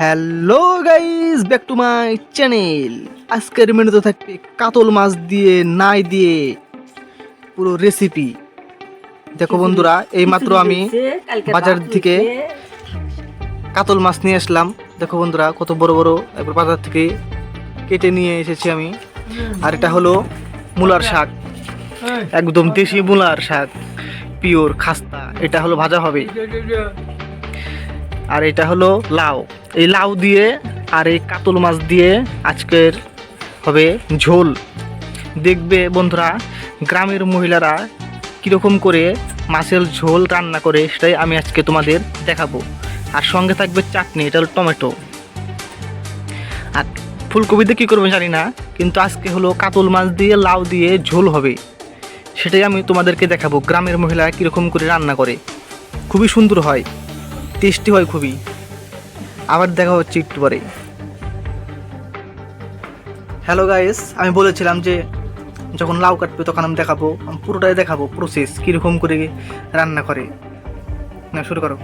Hello guys back to my channel আজকের মেনুতে থাকবে কাতল মাছ দিয়ে নাই দিয়ে পুরো রেসিপি দেখো বন্ধুরা এই মাত্র আমি বাজার থেকে কাতল মাছ নিয়ে আসলাম। দেখো বন্ধুরা কত বড় বড় এবার বাজার থেকে কেটে নিয়ে এসেছি আমি। আর এটা হলো মূলার শাক। একদম দেশি মূলার শাক পিওর খাস্তা। এটা হলো ভাজা হবে। আর এটা হলো লাউ। এই লাউ দিয়ে আর এই কাতল মাছ দিয়ে আজকের হবে ঝোল। দেখবে বন্ধুরা, গ্রামের মহিলারা কীরকম করে মাছের ঝোল রান্না করে সেটাই আমি আজকে তোমাদের দেখাবো। আর সঙ্গে থাকবে চাটনি, এটা হলো টমেটো। আর ফুলকপিতে কী করবেন জানি না, কিন্তু আজকে হলো কাতল মাছ দিয়ে, লাউ দিয়ে ঝোল হবে। সেটাই আমি তোমাদেরকে দেখাবো, গ্রামের মহিলা কীরকম করে রান্না করে। খুবই সুন্দর হয়। টেস্টি হয় খুবই। আবার দেখা হচ্ছে একটু পরে হ্যালো গাইস আমি বলেছিলাম যে যখন লাউ কাটবে তখন আমি দেখাবো, আমি পুরোটাই দেখাবো প্রসেস কীরকম করে রান্না করে। না, শুরু করো।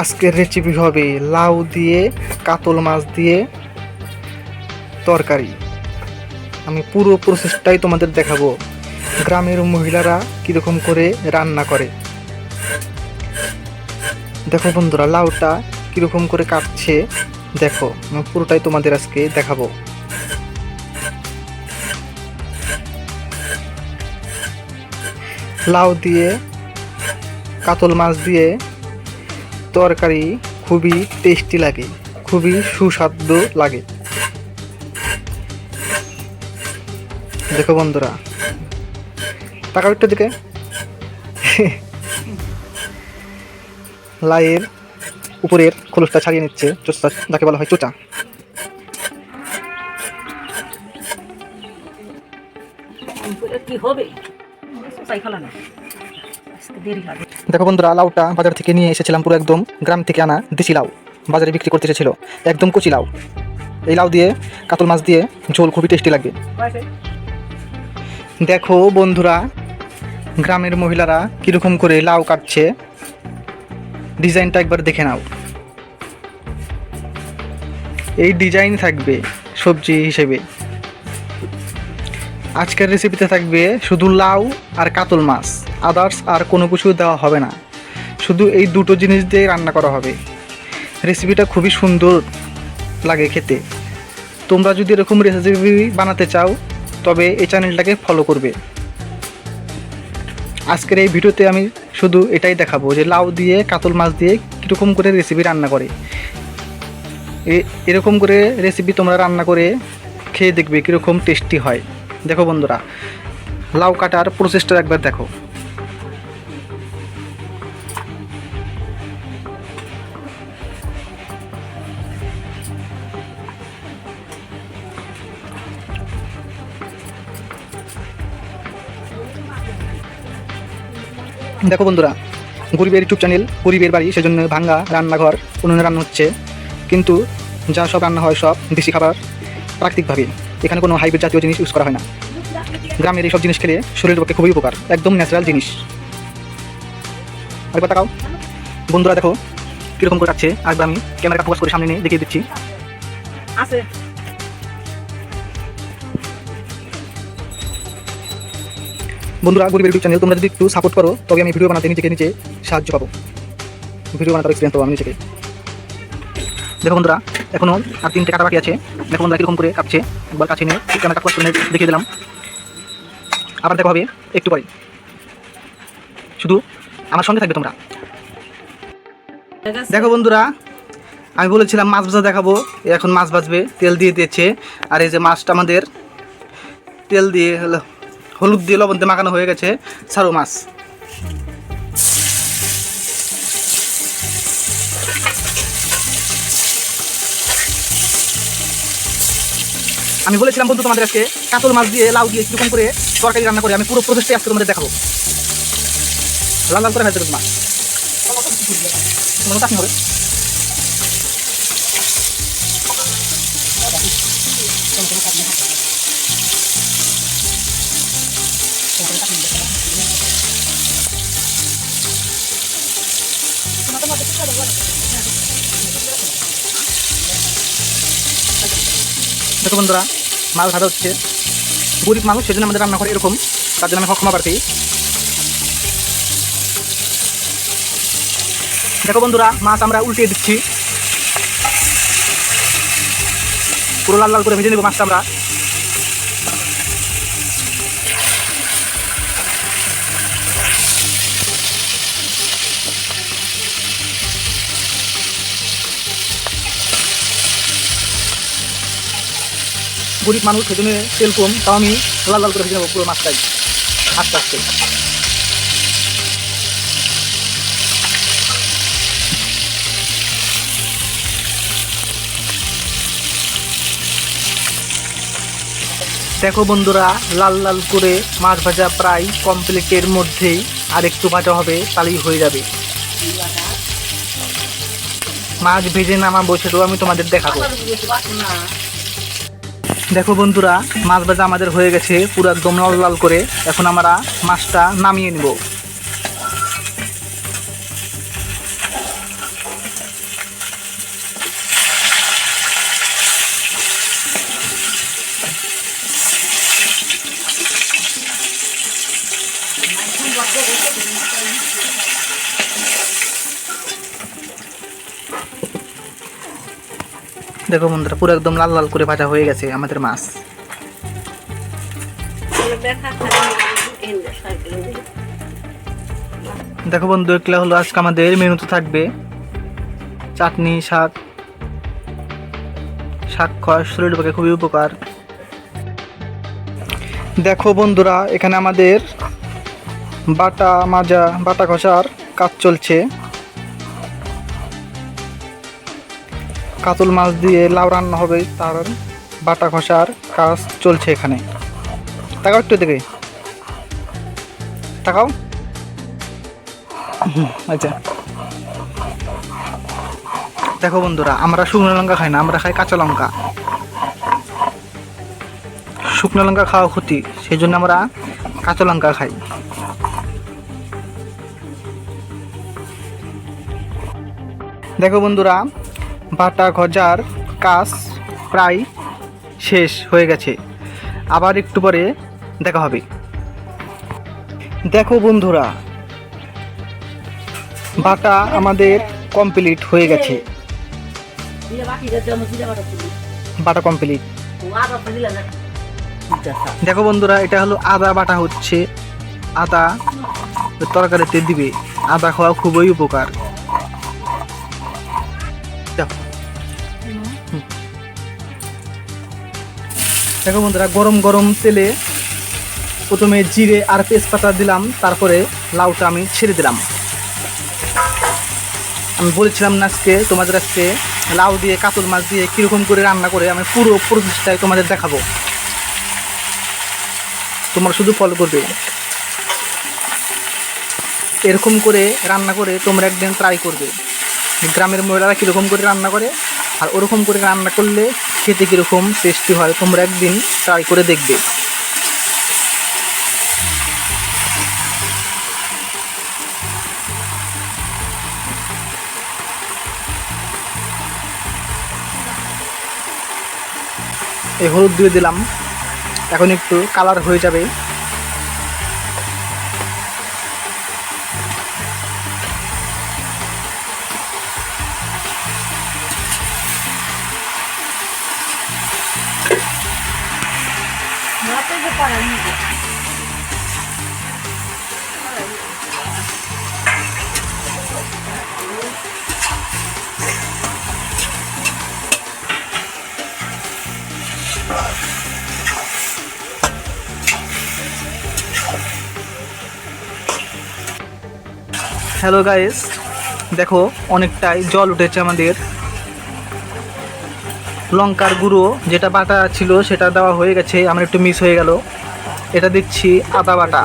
আজকের রেসিপি হবে লাউ দিয়ে, কাতল মাছ দিয়ে তরকারি। আমি পুরো প্রসেসটাই তোমাদের দেখাবো। গ্রামের মহিলারা কীরকম করে রান্না করে? দেখো বন্ধুরা, লাউটা কীরকম করে কাটছে, দেখো পুরোটাই তোমাদের আজকে দেখাবো। লাউ দিয়ে, কাতল মাছ দিয়ে তরকারি খুবই টেস্টি লাগে, খুবই সুস্বাদু লাগে। দেখো বন্ধুরা টাকা একটু দিকে লাইয়ের উপরের খোলসটা ছাড়িয়ে নিচ্ছে চোচা যাকে বলা হয় চোচা। দেখো বন্ধুরা লাউটা বাজার থেকে নিয়ে এসেছিলাম পুরো একদম গ্রাম থেকে আনা দেশি লাউ। বাজারে বিক্রি করতে এসেছিল একদম কচি লাউ। এই লাউ দিয়ে কাতল মাছ দিয়ে ঝোল খুবই টেস্টি লাগবে। দেখো বন্ধুরা গ্রামের মহিলারা কীরকম করে লাউ কাটছে? ডিজাইনটা একবার দেখে নাও। এই ডিজাইন থাকবে সবজি হিসেবে। আজকের রেসিপিতে থাকবে শুধু লাউ আর কাতল মাছ। আদার্স আর কোনো কিছু দেওয়া হবে না। শুধু এই দুটো জিনিস দিয়ে রান্না করা হবে। রেসিপিটা খুবই সুন্দর লাগে খেতে। তোমরা যদি এরকম রেসিপি বানাতে চাও, তবে এই চ্যানেলটাকে ফলো করবে। আজকের এই ভিডিওতে আমি শুধু এটাই দেখাবো যে লাউ দিয়ে, কাতল মাছ দিয়ে কীরকম করে রেসিপি রান্না করে। এরকম করে রেসিপি তোমরা রান্না করে খেয়ে দেখবে কীরকম টেস্টি হয়। দেখো বন্ধুরা, লাউ কাটার প্রসেসটা একবার দেখো। দেখো বন্ধুরা, গরিবের ইউটিউব চ্যানেল গরিবের বাড়ি, সেজন্য ভাঙ্গা রান্নাঘর উনুনে রান্না হচ্ছে। কিন্তু যা সব রান্না হয় সব দেশি খাবার, প্রাকৃতিকভাবে। এখানে কোনো হাইব্রিড জাতীয় জিনিস ইউজ করা হয় না। গ্রামের এই সব জিনিস খেলে শরীরের পক্ষে খুবই উপকার, একদম ন্যাচারাল জিনিস। একবার তাকাও বন্ধুরা দেখো, কীরকম করে কাটছে একবার আমি ক্যামেরাটা ফোকাস করে সামনে নিয়ে দেখিয়ে দিচ্ছি। আছে। বন্ধুরা গরিবের ইউটিউব চ্যানেল তোমরা যদি একটু সাপোর্ট করো, তবে আমি ভিডিও বানাতে নিজেকে নিজে সাহায্য পাবো। ভিডিও বানাতে এক্সপিরিয়েন্স পাবো আমি নিজেকে। দেখো বন্ধুরা এখনও আর তিনটে কাটা বাকি আছে। দেখো বন্ধুরা কীরকম করে কাটছে। একবার কাছে নিয়ে ক্যামেরা ফোকাস করে দেখিয়ে দিলাম। আবার দেখো হবে একটু পরে। শুধু আমার সঙ্গে থাকবে তোমরা। দেখো বন্ধুরা, আমি বলেছিলাম মাছ ভাজা দেখাবো। এখন মাছ ভাজবে, তেল দিয়ে দিয়েছে। আর এই যে মাছটা আমাদের তেল দিয়ে হলো হলুদ দিয়ে লবণ দিয়ে মাখানো হয়ে গেছে সারো মাছ। আমি বলেছিলাম বন্ধু তোমাদের আজকে কাতল মাছ দিয়ে লাউ দিয়ে কীরকম করে তরকারি রান্না করে, আমি পুরো প্রসেসটাই আজকে তোমাদের দেখাবো। লাল লাল করে হয়েছে মাছ। তোমার চাটনি হবে? দেখো বন্ধুরা, মাছ ভাজা হচ্ছে। গরিব মানুষ, সেজন্য আমাদের রান্না করে এরকম। তার জন্য আমি ক্ষমা প্রার্থী দেখো বন্ধুরা, মাছ আমরা উল্টিয়ে দিচ্ছি। পুরো লাল লাল করে ভেজে নেব মাছটা আমরা। গরিব মানুষ, সেজন্য তেল কম, তাও আমি লাল লাল করে ভেজে নেব পুরো মাছটাই। আস্তে আস্তে। দেখো বন্ধুরা, লাল লাল করে মাছ ভাজা প্রায় কমপ্লিটের মধ্যেই আর একটু ভাজা হবে, তাহলেই হয়ে যাবে। মাছ ভেজে নামাবো, সেটাও আমি তোমাদের দেখাবো। দেখো বন্ধুরা, মাছ ভাজা আমাদের হয়ে গেছে পুরো একদম লাল লাল করে। এখন আমরা মাছটা নামিয়ে নিব। দেখো বন্ধুরা, পুরো একদম লাল লাল করে ভাজা হয়ে গেছে আমাদের মাছ। দেখো বন্ধু এগুলো হলো, আজকে আমাদের মেনুতে থাকবে। চাটনি, শাক। শাক খাওয়া শরীরের পক্ষে খুবই উপকার। দেখো বন্ধুরা, এখানে আমাদের বাটা মাজা, বাটা কষার কাজ চলছে। কাতল মাছ দিয়ে লাউ রান্না হবে, তার বাটা ঘষার কাজ চলছে এখানে। তাকাও একটু দেখে তাকাও। আচ্ছা দেখো বন্ধুরা, আমরা শুকনো লঙ্কা খাই না, আমরা খাই কাঁচা লঙ্কা। শুকনো লঙ্কা খাওয়া ক্ষতি সেই জন্য আমরা কাঁচা লঙ্কা খাই। দেখো বন্ধুরা বাটা গজার কাজ প্রায় শেষ হয়ে গেছে। আবার একটু পরে দেখা হবে। দেখো বন্ধুরা, বাটা আমাদের কমপ্লিট হয়ে গেছে। বাটা কমপ্লিট দেখো বন্ধুরা, এটা হলো আদা বাটা হচ্ছে। আদা তরকারিতে দিবে। আদা খাওয়া খুবই উপকার। দেখো বন্ধুরা, গরম গরম তেলে প্রথমে জিরে আর তেজপাতা দিলাম, তারপরে লাউটা আমি ছেড়ে দিলাম। আমি বলেছিলাম না আজকে তোমাদের আজকে লাউ দিয়ে কাতল মাছ দিয়ে কীরকম করে রান্না করে আমি পুরো প্রসেসটাই তোমাদের দেখাবো। তোমরা শুধু ফলো করবে। এরকম করে রান্না করে তোমরা একদিন ট্রাই করবে। গ্রামের মহিলারা কীরকম করে রান্না করে? আর ওরকম করে রান্না করলে খেতে কীরকম টেস্টি হয়, তোমরা একদিন ট্রাই করে দেখবে। এই হলুদ দিয়ে দিলাম। এখন একটু কালার হয়ে যাবে। হ্যালো গাইস দেখো অনেকটাই জল উঠেছে আমাদের লঙ্কার গুঁড়ো, যেটা বাটা ছিল সেটা দেওয়া হয়ে গেছে, আমার একটু মিস হয়ে গেল। এটা দিচ্ছি আদা বাটা।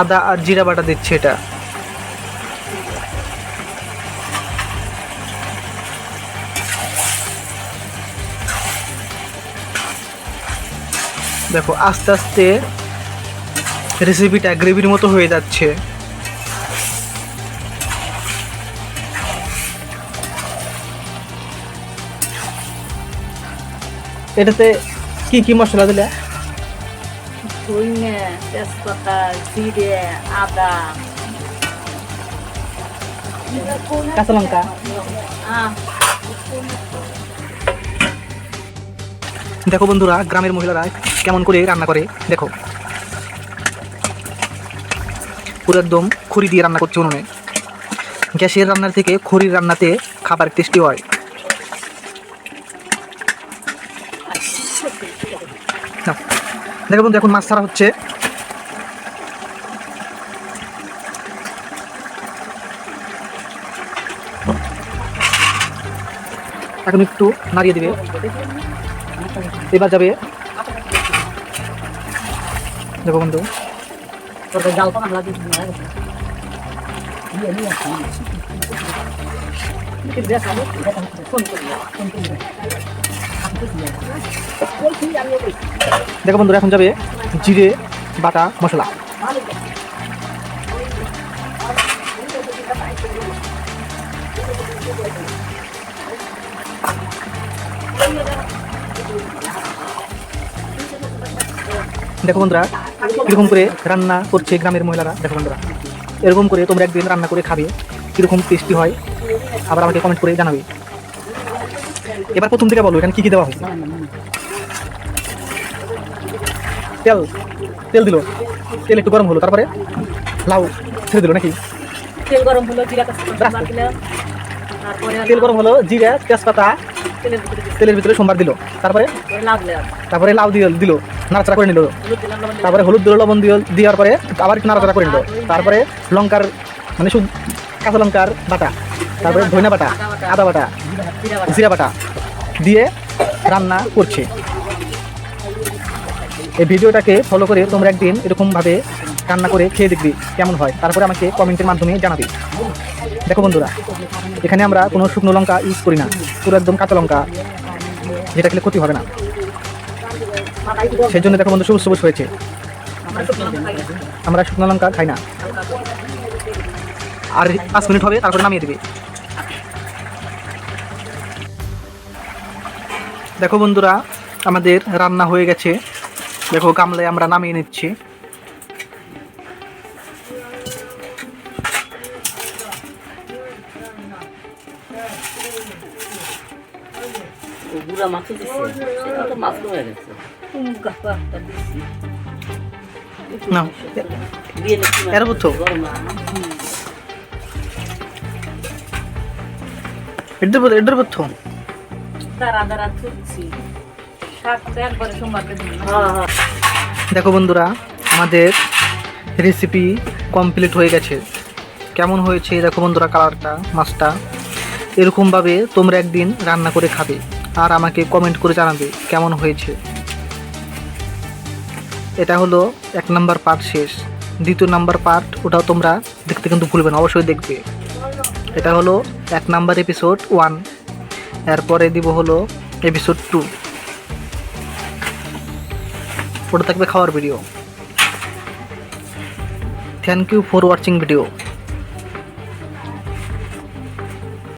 আদা আর জিরা বাটা দিচ্ছি এটা। দেখো, আস্তে আস্তে রেসিপিটা গ্রেভির মতো হয়ে যাচ্ছে। এটাতে কি কি মশলা দিলে? ধইনে তেজপাতা জিরে আদা। কাঁচা লঙ্কা। দেখো বন্ধুরা গ্রামের মহিলারা কেমন করে রান্না করে দেখো। পুরো একদম খড়ি দিয়ে রান্না করছে উনুনে। গ্যাসের রান্নার থেকে খড়ির রান্নাতে খাবার টেস্টি হয়। দেখো বন্ধু এখন মাছ ছাড়া হচ্ছে। এখন একটু নাড়িয়ে দিবে। এবার যাবে। দেখো বন্ধু। ফোন দেখো বন্ধুরা, এখন যাবে জিরে, বাটা, মশলা। দেখো বন্ধুরা, কীরকম করে রান্না করছে গ্রামের মহিলারা। দেখো বন্ধুরা, এরকম করে তোমরা একদিন রান্না করে খাবে, কীরকম টেস্টি হয়, আবার আমাকে কমেন্ট করে জানাবে। এবার প্রথম থেকে বলো, এখানে কী কী দেওয়া হয়েছে? তেল তেল দিল। তেল একটু গরম হলো তারপরে লাউ ছেড়ে দিল নাকি? তেল গরম হলো জিরা তেল গরম হলো জিরা তেজপাতা তেলের ভিতরে সোমবার দিল। তারপরে তারপরে লাউ দিল দিল নাড়াচাড়া করে নিল। তারপরে হলুদ দিল লবণ দিল দেওয়ার পরে আবার একটু নাড়াচাড়া করে নিল। তারপরে লঙ্কার মানে শুধু কাঁচা লঙ্কার বাটা। তারপরে ধনিয়া বাটা আদা বাটা। জিরা বাটা দিয়ে রান্না করছে। এই ভিডিওটাকে ফলো করে তোমরা একদিন এরকমভাবে রান্না করে খেয়ে দেখবি কেমন হয়। তারপরে আমাকে কমেন্টের মাধ্যমে জানাবি। দেখো বন্ধুরা, এখানে আমরা কোনো শুকনো লঙ্কা ইউজ করি না। পুরো একদম কাঁচা লঙ্কা, যেটা খেলে ক্ষতি হবে না। সেই জন্য দেখো বন্ধু সবুজ সবুজ হয়েছে। আমরা শুকনো লঙ্কা খাই না। আর পাঁচ মিনিট হবে, তারপরে নামিয়ে দিবি। দেখো বন্ধুরা, আমাদের রান্না হয়ে গেছে। দেখো গামলায় আমরা নামিয়ে নিচ্ছি। ও গুড়া মাছ দিচ্ছে সেটা তো মাছ হয়ে গেছে। গাপা একটা দিচ্ছি না এর বুঝছ গরম এড্ডের বল এড্ডের দাঁড়া দাঁড়া তুলছি। শাক একবারে সোমবার হ্যাঁ হ্যাঁ। দেখো বন্ধুরা, আমাদের রেসিপি কমপ্লিট হয়ে গেছে। কেমন হয়েছে দেখো বন্ধুরা কালারটা মাছটা এরকমভাবে তোমরা একদিন রান্না করে খাবে আর আমাকে কমেন্ট করে জানাবে কেমন হয়েছে। এটা হলো এক নাম্বার পার্ট শেষ। দ্বিতীয় নাম্বার পার্ট ওটাও তোমরা দেখতে কিন্তু ভুলবে না, অবশ্যই দেখবে। এটা হলো এক নাম্বার এপিসোড ওয়ান এরপরে দিব হলো এপিসোড টু ওটা থাকবে খাওয়ার video thank you for watching video